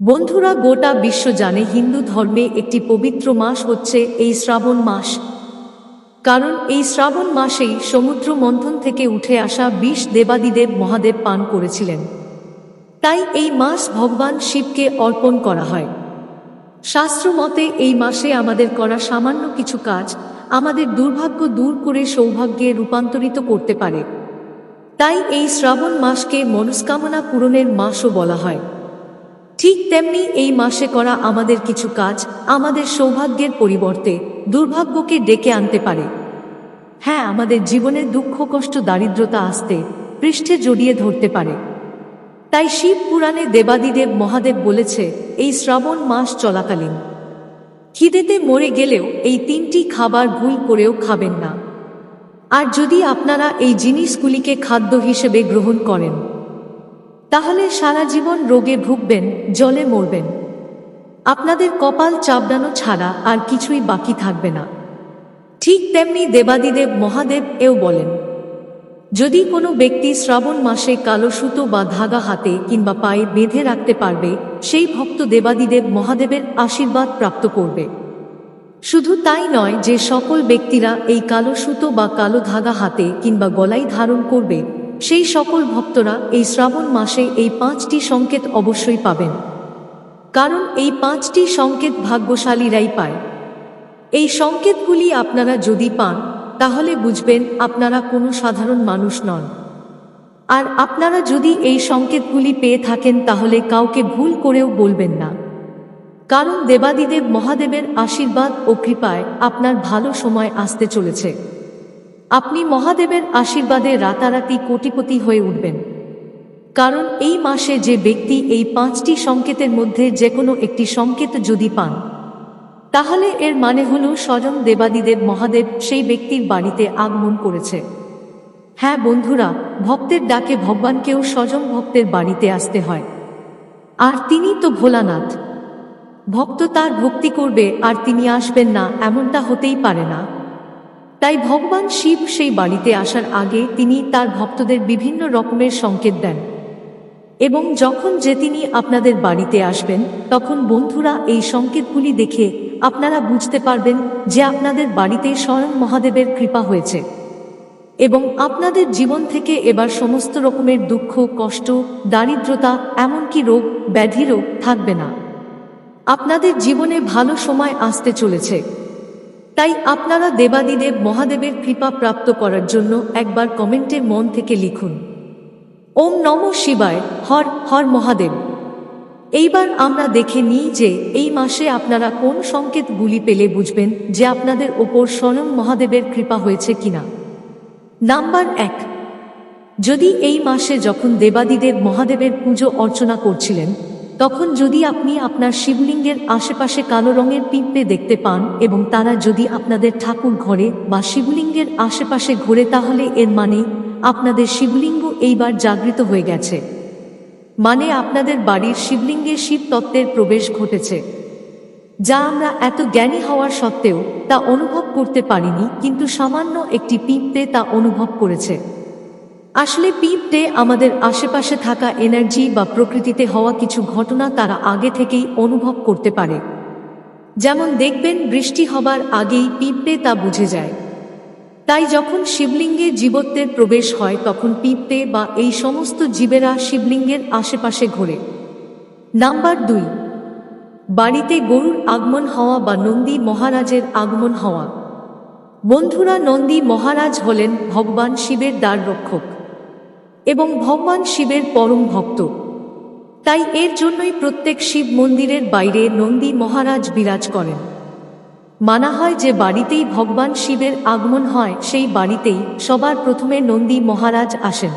বন্ধুরা, গোটা বিশ্ব জানে হিন্দু ধর্মে একটি পবিত্র মাস হচ্ছে এই শ্রাবণ মাস। কারণ এই শ্রাবণ মাসেই সমুদ্র মন্থন থেকে উঠে আসা বিষ দেবাদিদেব মহাদেব পান করেছিলেন। তাই এই মাস ভগবান শিবকে অর্পণ করা হয়। শাস্ত্র মতে এই মাসে আমাদের করা সামান্য কিছু কাজ আমাদের দুর্ভাগ্য দূর করে সৌভাগ্যে রূপান্তরিত করতে পারে। তাই এই শ্রাবণ মাসকে মনস্কামনা পূরণের মাসও বলা হয়। ঠিক তেমনি এই মাসে করা আমাদের কিছু কাজ আমাদের সৌভাগ্যের পরিবর্তে দুর্ভাগ্যকে ডেকে আনতে পারে। হ্যাঁ আমাদের জীবনে দুঃখ, কষ্ট, দারিদ্রতা আসতে পৃষ্ঠে জড়িয়ে ধরতে পারে। তাই শিব পুরাণে দেবাদিদেব মহাদেব বলেছে, এই শ্রাবণ মাস চলাকালীন। খিদেতে মরে গেলেও এই তিনটি খাবার ভুল করেও খাবেন না। আর যদি আপনারা এই জিনিসগুলিকে খাদ্য হিসেবে গ্রহণ করেন তাহলে সারা জীবন রোগে ভুগবেন, জলে মরবেন। আপনাদের কপাল চাবড়ানো ছাড়া আর কিছুই বাকি থাকবে না। ঠিক তেমনি দেবাদিদেব মহাদেব এও বলেন, যদি কোনো ব্যক্তি শ্রাবণ মাসে কালো সুতো বা ধাগা হাতে কিংবা পায়ে বেঁধে রাখতে পারবে, সেই ভক্ত দেবাদিদেব মহাদেবের আশীর্বাদ প্রাপ্ত করবে। শুধু তাই নয় যে সকল ব্যক্তিরা এই কালো সুতো বা কালো ধাগা হাতে কিংবা গলায় ধারণ করবে সেই সকল ভক্তরা এই শ্রাবণ মাসে এই পাঁচটি সংকেত অবশ্যই পাবেন। কারণ এই পাঁচটি সংকেত ভাগ্যশালীরাই পায়। এই সংকেতগুলি আপনারা যদি পান, তাহলে বুঝবেন আপনারা কোনো সাধারণ মানুষ নন। আর আপনারা যদি এই সংকেতগুলি পেয়ে থাকেন, তাহলে কাউকে ভুল করেও বলবেন না। কারণ দেবাদিদেব মহাদেবের আশীর্বাদ ও কৃপায় আপনার ভালো সময় আসতে চলেছে। আপনি মহাদেবের আশীর্বাদে রাতারাতি কোটিপতি হয়ে উঠবেন। কারণ এই মাসে যে ব্যক্তি এই পাঁচটি সংকেতের মধ্যে যে কোনো একটি সংকেত যদি পান, তাহলে এর মানে হল স্বয়ং দেবাদিদেব মহাদেব সেই ব্যক্তির বাড়িতে আগমন করেছে। হ্যাঁ বন্ধুরা, ভক্তের ডাকে ভগবানকেও স্বয়ং ভক্তের বাড়িতে আসতে হয়। আর তিনি তো ভোলানাথ। ভক্ত তার ভক্তি করবে আর তিনি আসবেন না, এমনটা হতেই পারে না। তাই ভগবান শিব সেই বাড়িতে আসার আগে তিনি তার ভক্তদের বিভিন্ন রকমের সংকেত দেন। এবং যখন যে তিনি আপনাদের বাড়িতে আসবেন, তখন বন্ধুরা এই সংকেতগুলি দেখে আপনারা বুঝতে পারবেন যে আপনাদের বাড়িতে স্বয়ং মহাদেবের কৃপা হয়েছে। এবং আপনাদের জীবন থেকে এবার সমস্ত রকমের দুঃখ, কষ্ট, দারিদ্রতা, এমনকি রোগ, ব্যাধিরও থাকবে না। আপনাদের জীবনে ভালো সময় আসতে চলেছে। তাই আপনারা দেবাদিদেব মহাদেবের কৃপা প্রাপ্ত করার জন্য একবার কমেন্টে মন থেকে লিখুন। ওম নম শিবায়, হর হর মহাদেব। এইবার আমরা দেখে নিই যে এই মাসে আপনারা কোন সংকেতগুলি পেলে বুঝবেন যে আপনাদের ওপর স্বয়ং মহাদেবের কৃপা হয়েছে কিনা। নাম্বার এক, যদি এই মাসে যখন দেবাদিদেব মহাদেবের পুজো অর্চনা করছিলেন তখন যদি আপনি আপনার শিবলিঙ্গের আশেপাশে কালো রঙের পিঁপড়ে দেখতে পান এবং তারা যদি আপনাদের ঠাকুর ঘরে বা শিবলিঙ্গের আশেপাশে ঘোরে, তাহলে এর মানে আপনাদের শিবলিঙ্গ এইবার জাগৃত হয়ে গেছে। মানে আপনাদের বাড়ির শিবলিঙ্গে শিব তত্ত্বের প্রবেশ ঘটেছে। যা আমরা এত জ্ঞানী হওয়ার সত্ত্বেও তা অনুভব করতে পারিনি, কিন্তু সামান্য একটি পিঁপড়ে তা অনুভব করেছে। আসলে পিঁপড়ে আমাদের আশেপাশে থাকা এনার্জি বা প্রকৃতিতে হওয়া কিছু ঘটনা তারা আগে থেকেই অনুভব করতে পারে। যেমন দেখবেন বৃষ্টি হবার আগেই পিঁপড়ে তা বুঝে যায়। তাই যখন শিবলিঙ্গে জীবত্বের প্রবেশ হয়, তখন পিঁপড়ে বা এই সমস্ত জীবেরা শিবলিঙ্গের আশেপাশে ঘোরে। নাম্বার দুই, বাড়িতে গরুর আগমন হওয়া বা নন্দী মহারাজের আগমন হওয়া। বন্ধুরা নন্দী মহারাজ হলেন ভগবান শিবের দ্বার রক্ষক এবং ভগবান শিবের পরম ভক্ত। তাই এর জন্যই প্রত্যেক শিব মন্দিরের বাইরে নন্দী মহারাজ বিরাজ করেন। মানা হয় যে বাড়িতেই ভগবান শিবের আগমন হয়, সেই বাড়িতেই সবার প্রথমে নন্দী মহারাজ আসেন।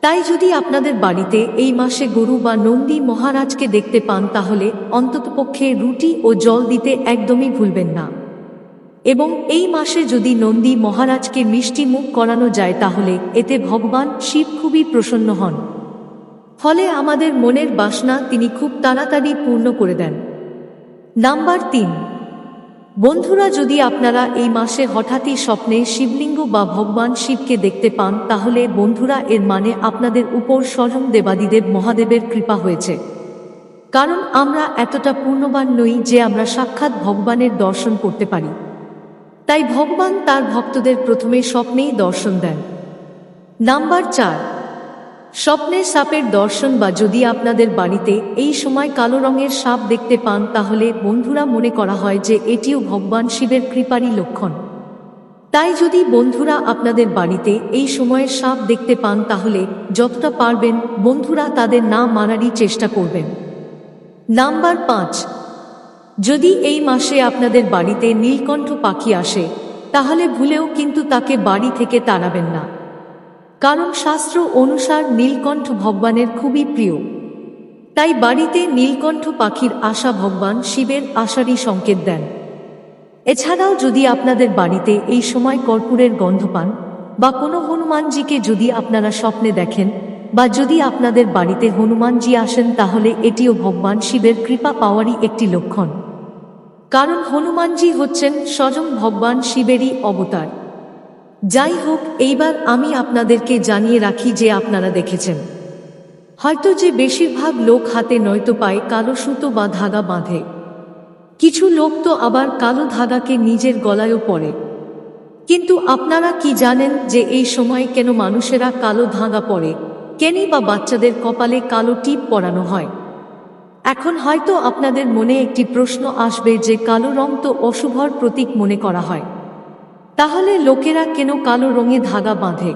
তাই যদি আপনাদের বাড়িতে এই মাসে গরু বা নন্দী মহারাজকে দেখতে পান, তাহলে অন্ততপক্ষে রুটি ও জল দিতে একদমই ভুলবেন না। এবং এই মাসে যদি নন্দী মহারাজকে মিষ্টি মুখ করানো যায় তাহলে এতে ভগবান শিব খুবই প্রসন্ন হন। ফলে আমাদের মনের বাসনা তিনি খুব তাড়াতাড়ি পূর্ণ করে দেন। নাম্বার তিন। বন্ধুরা, যদি আপনারা এই মাসে হঠাৎই স্বপ্নে শিবলিঙ্গ বা ভগবান শিবকে দেখতে পান, তাহলে বন্ধুরা, এর মানে আপনাদের উপর স্বয়ং দেবাদিদেব মহাদেবের কৃপা হয়েছে। কারণ আমরা এতটা পূর্ণবান নই যে আমরা সাক্ষাৎ ভগবানের দর্শন করতে পারি। তাই ভগবান তার ভক্তদের প্রথমে স্বপ্নেই দর্শন দেন। নাম্বার চার স্বপ্নের সাপের দর্শন বা যদি আপনাদের বাড়িতে এই সময় কালো রঙের সাপ দেখতে পান, তাহলে বন্ধুরা মনে করা হয় যে এটিও ভগবান শিবের কৃপারই লক্ষণ। তাই যদি বন্ধুরা আপনাদের বাড়িতে এই সময়ের সাপ দেখতে পান, তাহলে যতটা পারবেন বন্ধুরা তাদের না মানারই চেষ্টা করবেন। নাম্বার পাঁচ যদি এই মাসে আপনাদের বাড়িতে নীলকণ্ঠ পাখি আসে, তাহলে ভুলেও কিন্তু তাকে বাড়ি থেকে তাড়াবেন না। কারণ শাস্ত্র অনুসার নীলকণ্ঠ ভগবানের খুবই প্রিয়। তাই বাড়িতে নীলকণ্ঠ পাখির আশা ভগবান শিবের আশারই সংকেত দেন। এছাড়াও যদি আপনাদের বাড়িতে এই সময় কর্পূরের গন্ধ পান, বা কোনো হনুমানজিকে যদি আপনারা স্বপ্নে দেখেন, বা যদি আপনাদের বাড়িতে হনুমানজি আসেন, তাহলে এটিও ভগবান শিবের কৃপা পাওয়ারই একটি লক্ষণ। কারণ হনুমানজি হচ্ছেন স্বয়ং ভগবান শিবেরই অবতার। যাই হোক, এইবার আমি আপনাদেরকে জানিয়ে রাখি যে আপনারা দেখেছেন। হয়তো যে বেশিরভাগ লোক হাতে নয়তো পায়ে কালো সুতো বা ধাগা বাঁধে। কিছু লোক তো আবার কালো ধাগাকে নিজের গলায়ও পরে। কিন্তু আপনারা কি জানেন যে এই সময় কেন মানুষেরা কালো ধাগা পরে? কেনই বা বাচ্চাদের কপালে কালো টিপ পরানো হয়? এখন হয়তো আপনাদের মনে একটি প্রশ্ন আসবে যে কালো রং তো অশুভর প্রতীক মনে করা হয়। তাহলে লোকেরা কেন কালো রঙে ধাগা বাঁধে?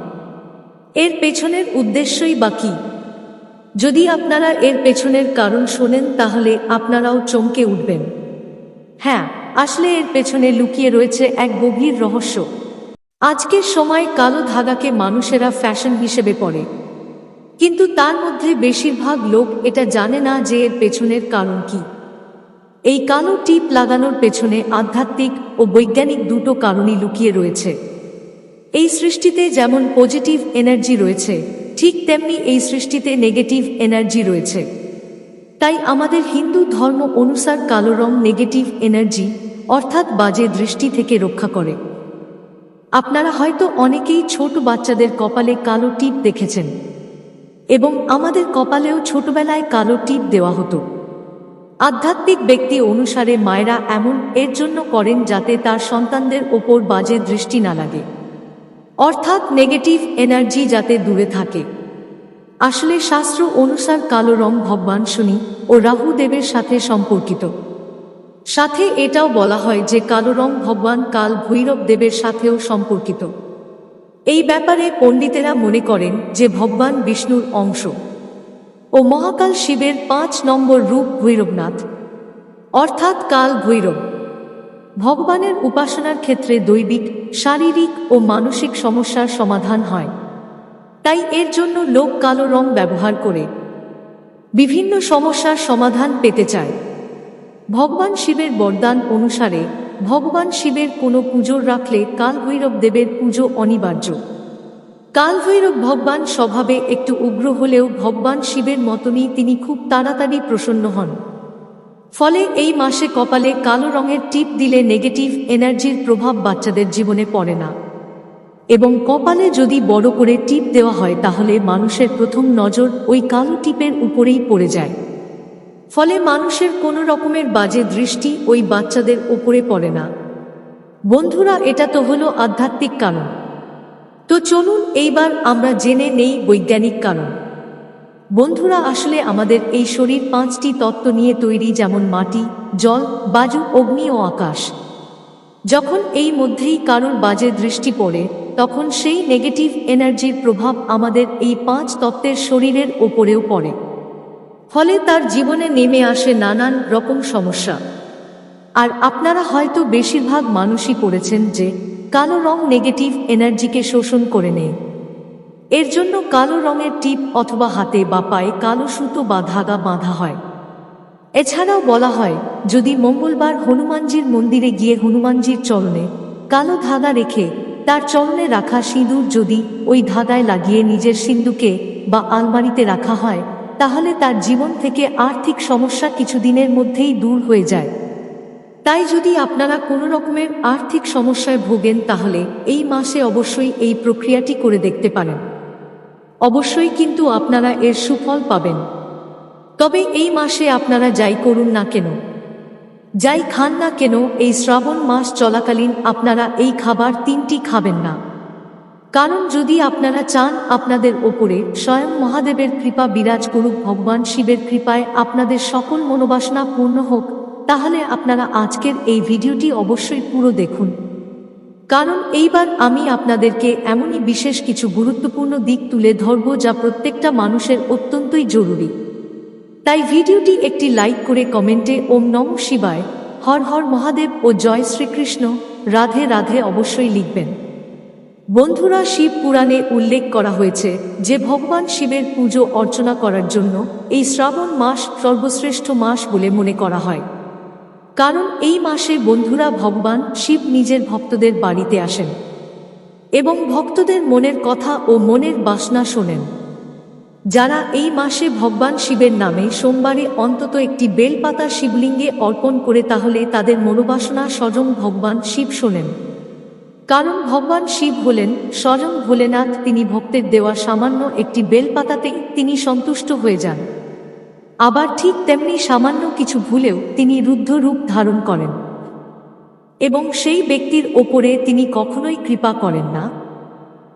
এর পেছনের উদ্দেশ্যই বা কী? যদি আপনারা এর পেছনের কারণ শোনেন, তাহলে আপনারাও চমকে উঠবেন। হ্যাঁ আসলে এর পেছনে লুকিয়ে রয়েছে এক গভীর রহস্য। আজকের সময় কালো ধাগাকে মানুষেরা ফ্যাশন হিসেবে পড়ে কিন্তু তার মধ্যে বেশিরভাগ লোক এটা জানে না যে এর পেছনের কারণ কি। এই কালো টিপ লাগানোর পেছনে আধ্যাত্মিক ও বৈজ্ঞানিক দুটো কারণই লুকিয়ে রয়েছে। এই সৃষ্টিতে যেমন পজিটিভ এনার্জি রয়েছে, ঠিক তেমনি এই সৃষ্টিতে নেগেটিভ এনার্জি রয়েছে। তাই আমাদের হিন্দু ধর্ম অনুসার কালো রং নেগেটিভ এনার্জি, অর্থাৎ বাজে দৃষ্টি থেকে রক্ষা করে। আপনারা হয়তো অনেকেই ছোট বাচ্চাদের কপালে কালো টিপ দেখেছেন। এবং আমাদের কপালেও ছোটবেলায় কালো টিপ দেওয়া হতো। আধ্যাত্মিক ব্যক্তি অনুসারে মায়েরা এমন এর জন্য করেন যাতে তার সন্তানদের ওপর বাজে দৃষ্টি না লাগে। অর্থাৎ নেগেটিভ এনার্জি যাতে দূরে থাকে। আসলে শাস্ত্র অনুসার কালো রং ভগবান শনি ও রাহু দেবের সাথে সম্পর্কিত। সাথে এটাও বলা হয় যে কালো রং ভগবান কাল ভৈরব দেবের সাথেও সম্পর্কিত। এই ব্যাপারে পণ্ডিতেরা মনে করেন যে ভগবান বিষ্ণুর অংশ। ও মহাকাল শিবের পাঁচ নম্বর রূপ ভৈরবনাথ। অর্থাৎ কাল ভৈরব। ভগবানের উপাসনার ক্ষেত্রে দৈবিক, শারীরিক ও মানসিক সমস্যার সমাধান হয়। তাই এর জন্য লোক কালো রং ব্যবহার করে। বিভিন্ন সমস্যার সমাধান পেতে চায়। ভগবান শিবের বরদান অনুসারে ভগবান শিবের কোনো পুজোর রাখলে কালভৈরব দেবের পুজো অনিবার্য। কালভৈরব ভগবান স্বভাবে একটু উগ্র হলেও ভগবান শিবের মতনই তিনি খুব তাড়াতাড়ি প্রসন্ন হন। ফলে এই মাসে কপালে কালো রঙের টিপ দিলে নেগেটিভ এনার্জির প্রভাব বাচ্চাদের জীবনে পড়ে না। এবং কপালে যদি বড় করে টিপ দেওয়া হয় তাহলে মানুষের প্রথম নজর ওই কালো টিপের উপরেই পড়ে যায়। ফলে মানুষের কোনো রকমের বাজে দৃষ্টি ওই বাচ্চাদের ওপরে পড়ে না। বন্ধুরা, এটা তো হলো আধ্যাত্মিক কারণ। তো চলুন, এইবার আমরা জেনে নেই বৈজ্ঞানিক কারণ। বন্ধুরা, আসলে আমাদের এই শরীর পাঁচটি তত্ত্ব নিয়ে তৈরি যেমন মাটি, জল বাজু অগ্নি ও আকাশ। যখন এই মধ্যেই কারোর বাজে দৃষ্টি পড়ে, তখন সেই নেগেটিভ এনার্জির প্রভাব আমাদের এই পাঁচ তত্ত্বের শরীরের ওপরেও পড়ে। ফলে তার জীবনে নেমে আসে নানান রকম সমস্যা। আর আপনারা হয়তো বেশিরভাগ মানুষই করেছেন যে, কালো রং নেগেটিভ এনার্জিকে শোষণ করে নেয়। এর জন্য কালো রঙের টিপ অথবা হাতে বা পায়ে কালো সুতো বা ধাগা বাঁধা হয়। এছাড়াও বলা হয়, যদি মঙ্গলবার হনুমানজির মন্দিরে গিয়ে হনুমানজির চরণে কালো ধাগা রেখে তার চরণে রাখা সিঁদুর যদি ওই ধাগায় লাগিয়ে নিজের সিন্ধুকে বা আলমারিতে রাখা হয় তাহলে তার জীবন থেকে আর্থিক সমস্যা কিছুদিনের মধ্যেই দূর হয়ে যায়। তাই যদি আপনারা কোনো রকমের আর্থিক সমস্যায় ভোগেন, তাহলে এই মাসে অবশ্যই এই প্রক্রিয়াটি করে দেখতে পারেন। অবশ্যই কিন্তু আপনারা এর সুফল পাবেন। তবে এই মাসে আপনারা যাই করুন না কেন, যাই খান না কেন, এই শ্রাবণ মাস চলাকালীন আপনারা এই খাবার তিনটি খাবেন না। কারণ যদি আপনারা চান আপনাদের ওপরে স্বয়ং মহাদেবের কৃপা বিরাজ করুক, ভগবান শিবের কৃপায় আপনাদের সকল মনোবাসনা পূর্ণ হোক, তাহলে আপনারা আজকের এই ভিডিওটি অবশ্যই পুরো দেখুন। কারণ এইবার আমি আপনাদেরকে এমনই বিশেষ কিছু গুরুত্বপূর্ণ দিক তুলে ধরব যা প্রত্যেকটা মানুষের অত্যন্তই জরুরি। তাই ভিডিওটি একটি লাইক করে কমেন্টে ওম নম শিবায়, হর হর মহাদেব ও জয় শ্রীকৃষ্ণ, রাধে রাধে অবশ্যই লিখবেন। বন্ধুরা শিব পুরাণে উল্লেখ করা হয়েছে যে ভগবান শিবের পুজো অর্চনা করার জন্য এই শ্রাবণ মাস সর্বশ্রেষ্ঠ মাস বলে মনে করা হয়। কারণ এই মাসে বন্ধুরা ভগবান শিব নিজের ভক্তদের বাড়িতে আসেন এবং ভক্তদের মনের কথা ও মনের বাসনা শোনেন। যারা এই মাসে ভগবান শিবের নামে সোমবারে অন্তত একটি বেলপাতা শিবলিঙ্গে অর্পণ করে তাহলে তাদের মনোবাসনা স্বয়ং ভগবান শিব শোনেন। কারণ ভগবান শিব হলেন, স্বয়ং ভোলেনাথ তিনি ভক্তের দেওয়া সামান্য একটি বেলপাতাতে তিনি সন্তুষ্ট হয়ে যান। আবার ঠিক তেমনি সামান্য কিছু ভুলেও তিনি রুদ্ধ রূপ ধারণ করেন। এবং সেই ব্যক্তির ওপরে তিনি কখনোই কৃপা করেন না।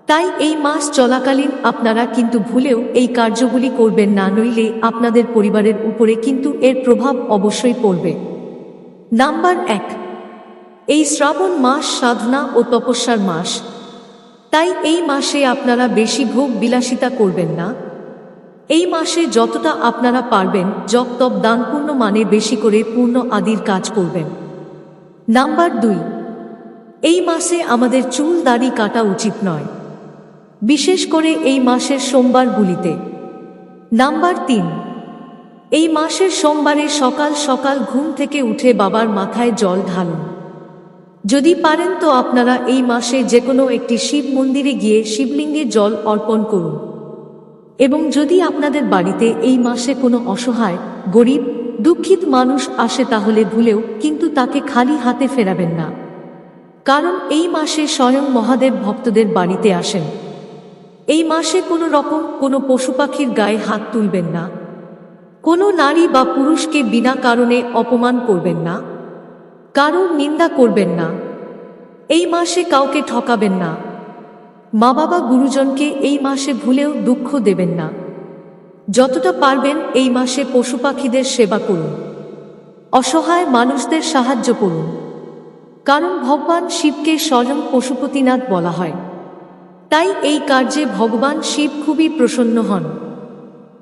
তাই এই মাস চলাকালীন আপনারা কিন্তু ভুলেও এই কার্যগুলি করবেন না, নইলে আপনাদের পরিবারের উপরে কিন্তু এর প্রভাব অবশ্যই পড়বে। নাম্বার এক এই শ্রাবণ মাস সাধনা ও তপস্যার মাস। তাই এই মাসে আপনারা বেশি ভোগ বিলাসিতা করবেন না। এই মাসে যতটা আপনারা পারবেন জপ তপ দানপূর্ণ মানে বেশি করে পূর্ণ আদির কাজ করবেন। নাম্বার দুই, এই মাসে আমাদের চুল দাড়ি কাটা উচিত নয়। বিশেষ করে এই মাসের সোমবারগুলিতে। নাম্বার তিন, এই মাসের সোমবারে সকাল সকাল ঘুম থেকে উঠে বাবার মাথায় জল ঢালুন। যদি পারেন তো আপনারা এই মাসে যে কোনো একটি শিব মন্দিরে গিয়ে শিবলিঙ্গে জল অর্পণ করুন। এবং যদি আপনাদের বাড়িতে এই মাসে কোনো অসহায়, গরিব, দুঃখিত মানুষ আসে তাহলে ভুলেও কিন্তু তাকে খালি হাতে ফেরাবেন না। কারণ এই মাসে স্বয়ং মহাদেব ভক্তদের বাড়িতে আসেন। এই মাসে কোনো রকম কোনো পশু পাখির গায়ে হাত তুলবেন না। কোনো নারী বা পুরুষকে বিনা কারণে অপমান করবেন না। কারোর নিন্দা করবেন না। এই মাসে কাউকে ঠকাবেন না। মা বাবা গুরুজনকে এই মাসে ভুলেও দুঃখ দেবেন না। যতটা পারবেন এই মাসে পশু পাখিদের সেবা করুন। অসহায় মানুষদের সাহায্য করুন। কারণ ভগবান শিবকে স্বয়ং পশুপতিনাথ বলা হয়। তাই এই কার্যে ভগবান শিব খুবই প্রসন্ন হন।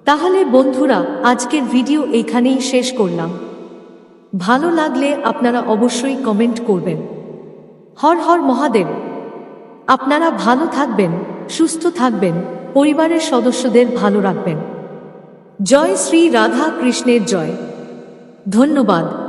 তাহলে বন্ধুরা, আজকের ভিডিও এখানেই শেষ করলাম। ভালো লাগলে আপনারা অবশ্যই কমেন্ট করবেন। হর হর মহাদেব। আপনারা ভালো থাকবেন, সুস্থ থাকবেন, পরিবারের সদস্যদের ভালো রাখবেন। জয় শ্রী রাধা কৃষ্ণের জয়। ধন্যবাদ।